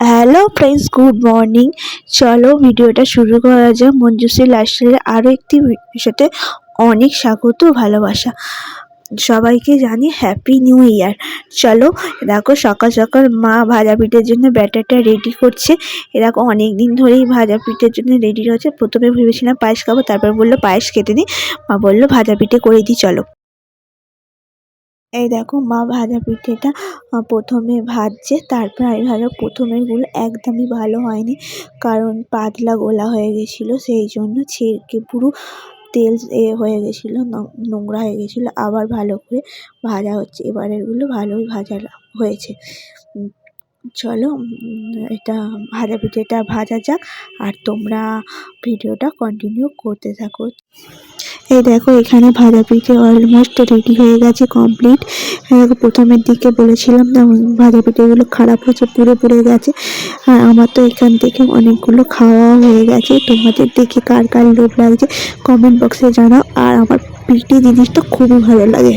Hello friends good morning চলো ভিডিওটা শুরু করা যাক। মঞ্জুশ্রী লাইফস্টাইলের আরও একটি সাথে অনেক স্বাগত ভালোবাসা। সবাইকে জানি হ্যাপি নিউ ইয়ার চলো, দেখো সকাল সকাল মা ভাজা পিঠের জন্য ব্যাটারটা রেডি করছে। এরকম অনেক দিন ধরেই ভাজা পিঠের জন্য রেডি রয়েছে। প্রথমে ভেবেছিলাম পায়েস খাব, তারপর বলল পায়েস খেতে দিই মা বলল, ভাজা পিঠে করে দিই, চলো। এই দেখো, মা ভাজা পিঠেটা প্রথমে ভাজছে, তারপর আমি ভাবলাম প্রথমেরগুলো একদমই ভালো হয়নি, কারণ পাতলা গোলা হয়ে গেছিল, সেই জন্য ছেড়কে পুরো তেল এ হয়ে গেছিল নোংরা হয়ে গেছিল, আবার ভালো করে ভাজা হচ্ছে। এবারেরগুলো ভালোই ভাজা হয়েছে। চলো এটা ভাজা পিঠেটা ভাজা যাক, আর তোমরা ভিডিওটা কন্টিনিউ করতে থাকো। এই দেখো, এখানে ভাজা পিঠে অলমোস্ট রেডি হয়ে গেছে কমপ্লিট প্রথমের দিকে বলেছিলাম ভাজা পিঠেগুলো খারাপ হয়েছে, পুড়ে পুড়ে গেছে। আর আমার তো এখান থেকে অনেকগুলো খাওয়া হয়ে গেছে। তোমাদের দেখে কার কার লোভ লাগছে কমেন্ট বক্সে জানাও। আর আমার পিঠে জিনিসটা খুবই ভালো লাগে।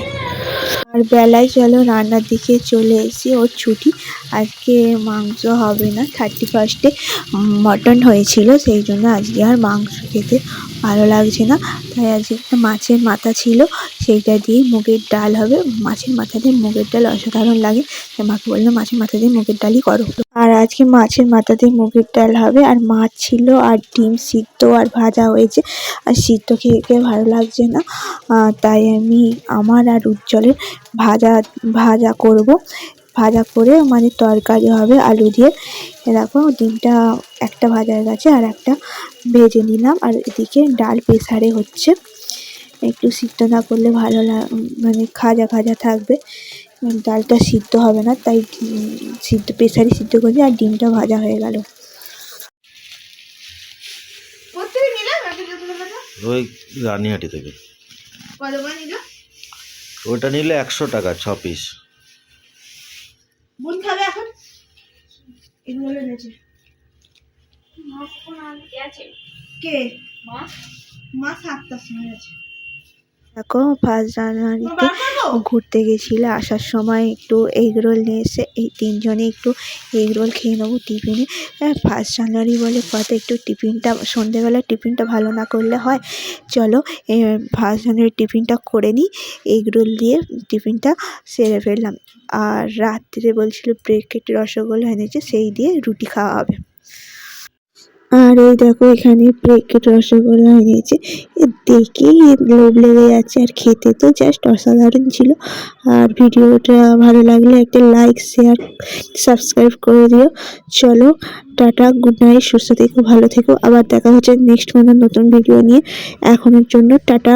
আর বেলায় চলো, রান্নার দিকে চলে এসেছি। ওর ছুটি। আজকে মাংস হবে না থার্টি ফার্স্টে মটন হয়েছিল, সেই জন্য আজকে আর মাংস খেতে ভালো লাগছে না। তাই আজকে একটা মাছের মাথা ছিল, সেইটা দিয়ে মুগের ডাল হবে। মাছের মাথা দিয়ে মুগের ডাল অসাধারণ লাগে। তাই মাকে বললাম, মাছের মাথা দিয়ে মুগের ডালই করো। আর আজকে মাছের মাথা দিয়ে মুগের ডাল হবে। আর মাছ ছিল, আর ডিম সিদ্ধ, আর ভাজা হয়েছে। আর সিদ্ধ খেয়ে খেয়ে ভালো লাগছে না। তাই আমি আমার আর উজ্জ্বলের ভাজা ভাজা করব। ভাজা করে মানে তরকারি হবে আলু দিয়ে। এরকম ডিমটা একটা ভাজা হয়ে গেছে আর একটা ভেজে নিলাম। আর এদিকে ডাল প্রেসারে হচ্ছে। একটু সিদ্ধ না করলে ভালো লাগ মানে খাজা খাজা থাকবে। ডালটা সিদ্ধ হবে না তাই সিদ্ধ প্রেসারে সিদ্ধ করছি আর ডিমটা ভাজা হয়ে গেল। ওই রানিহাটি থেকে। কত ওটা নিলে একশো টাকা ছ পিস বোন খাবে এখন? এগুলো এনেছে কে? মা? সাতটার সময় আছে দেখো ফার্স্ট জানুয়ারিতে ঘুরতে গেছিলে, আসার সময় একটু এগ রোল নিয়ে এসে এই তিনজনে একটু এগ রোল খেয়ে নেব টিফিনে। ফার্স্ট জানুয়ারি বলে কত একটু টিফিনটা, সন্ধেবেলা টিফিনটা ভালো না করলে হয়। চলো ফার্স্ট জানুয়ারি টিফিনটা করে নিই এগ রোল দিয়ে টিফিনটা সেরে ফেললাম। আর রাত্রে বলছিল ব্রেকেট রসগোল্লা এনেছে, সেই দিয়ে রুটি খাওয়া হবে। আর এই দেখো এখানে প্লেট রসগোল্লা এনেছে দেখেই লোভ লেগে যাচ্ছে। আর খেতে তো জাস্ট অসাধারণ ছিল। আর ভিডিওটা ভালো লাগলে একটা লাইক শেয়ার সাবস্ক্রাইব করে দিও। চলো, টাটা গুড নাইট সুস্থ থেকো, ভালো থেকো। আবার দেখা হচ্ছে নেক্সট মানে নতুন ভিডিও নিয়ে। এখনের জন্য টাটা।